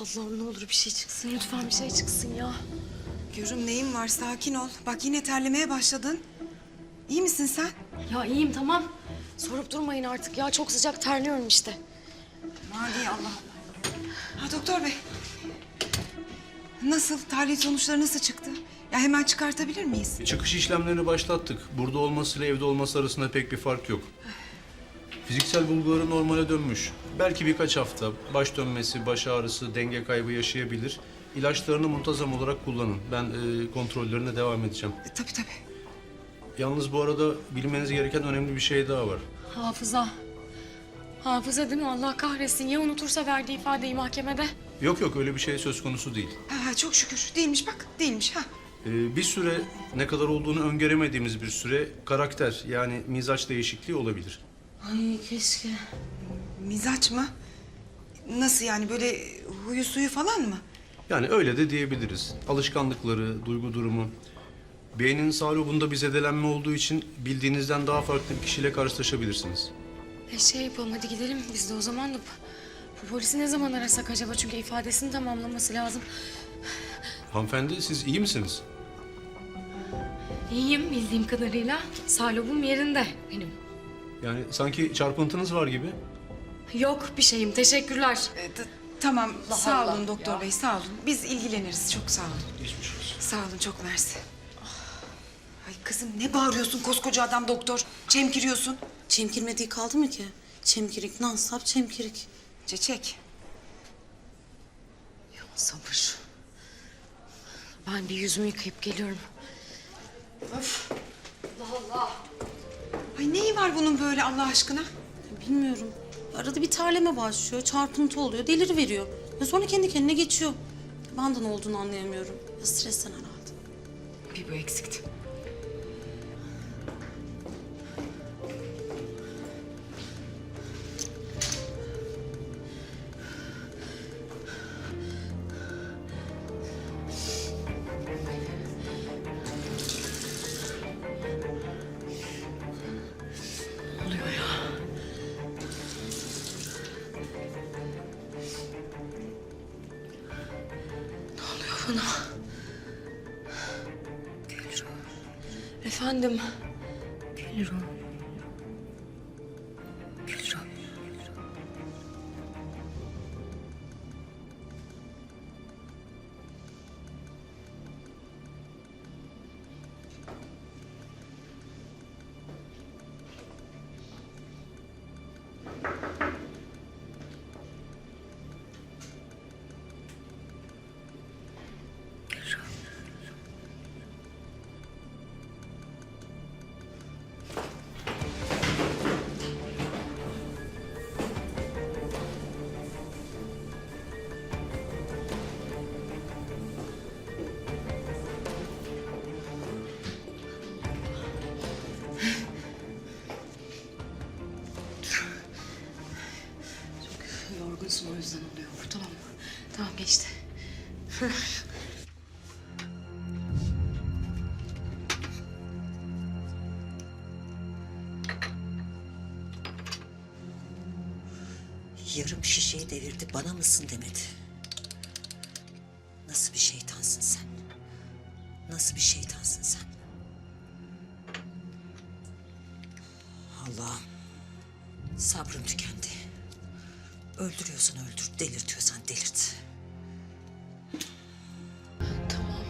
Allah'ım ne olur bir şey çıksın. Lütfen bir şey çıksın ya. Görüm neyin var sakin ol. Bak yine terlemeye başladın. İyi misin sen? Ya iyiyim tamam. Sorup durmayın artık ya. Çok sıcak terliyorum işte. Allah Allah. Ha doktor bey. Nasıl? Tahlil sonuçları nasıl çıktı? Ya hemen çıkartabilir miyiz? Çıkış işlemlerini başlattık. Burada olmasıyla evde olması arasında pek bir fark yok. Fiziksel bulguları normale dönmüş. Belki birkaç hafta baş dönmesi, baş ağrısı, denge kaybı yaşayabilir. İlaçlarını muntazam olarak kullanın. Ben e, kontrollerine devam edeceğim. E, tabii tabii. Yalnız bu arada bilmeniz gereken önemli bir şey daha var. Hafıza. Hafıza değil mi? Allah kahretsin. Ya unutursa verdiği ifadeyi mahkemede? Yok yok öyle bir şey söz konusu değil. Ha, çok şükür. Değilmiş bak. Değilmiş. Ha. E, bir süre ne kadar olduğunu öngöremediğimiz bir süre karakter yani mizaç değişikliği olabilir. Ay keşke. Mizaç mı? Nasıl yani böyle huyu suyu falan mı? Yani öyle de diyebiliriz. Alışkanlıkları, duygu durumu. Beynin sağ lobunda bir zedelenme olduğu için bildiğinizden daha farklı bir kişiyle karşılaşabilirsiniz. E şey yapalım hadi gidelim biz de o zaman da. Bu polisi ne zaman arasak acaba? Çünkü ifadesini tamamlaması lazım. Hanımefendi siz iyi misiniz? İyiyim bildiğim kadarıyla. Salobum yerinde benim. Yani sanki çarpıntınız var gibi. Yok bir şeyim. Teşekkürler. E, t- tamam. sağ Allah olun doktor bey. Sağ olun. Biz ilgileniriz. Çok sağ olun. Geçmiş olsun. Sağ olun. Çok mersi. Ay kızım ne bağırıyorsun koskoca adam doktor? Çemkiriyorsun. Çemkirmediği kaldı mı ki? Çemkirik, non-stop çemkirik. Çiçek. Sabır. Ben bir yüzümü yıkayıp geliyorum. Ay neyi var bunun böyle Allah aşkına? Bilmiyorum. Arada bir terleme başlıyor, çarpıntı oluyor, deliri veriyor. Ve sonra kendi kendine geçiyor. Ben de ne olduğunu anlayamıyorum. Ya stresten herhalde. Bir bu eksikti. Oluyor bana? Efendim? Gülru. Gülru. Yorgunsun o yüzden oluyor mı? Tamam geçti. Yarım şişeyi devirdi bana mısın demedi. Nasıl bir şeytansın sen? Nasıl bir şeytansın sen? Allah'ım sabrım tükendi. Öldürüyorsan öldür, delirtiyorsan delirt. Tamam.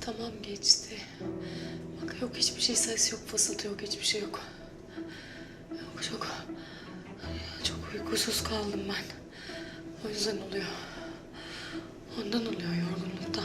Tamam geçti. Bak yok hiçbir şey ses yok, fısıltı yok, hiçbir şey yok. Yok çok... Çok uykusuz kaldım ben. O yüzden oluyor. Ondan oluyor. Yorgunluktan.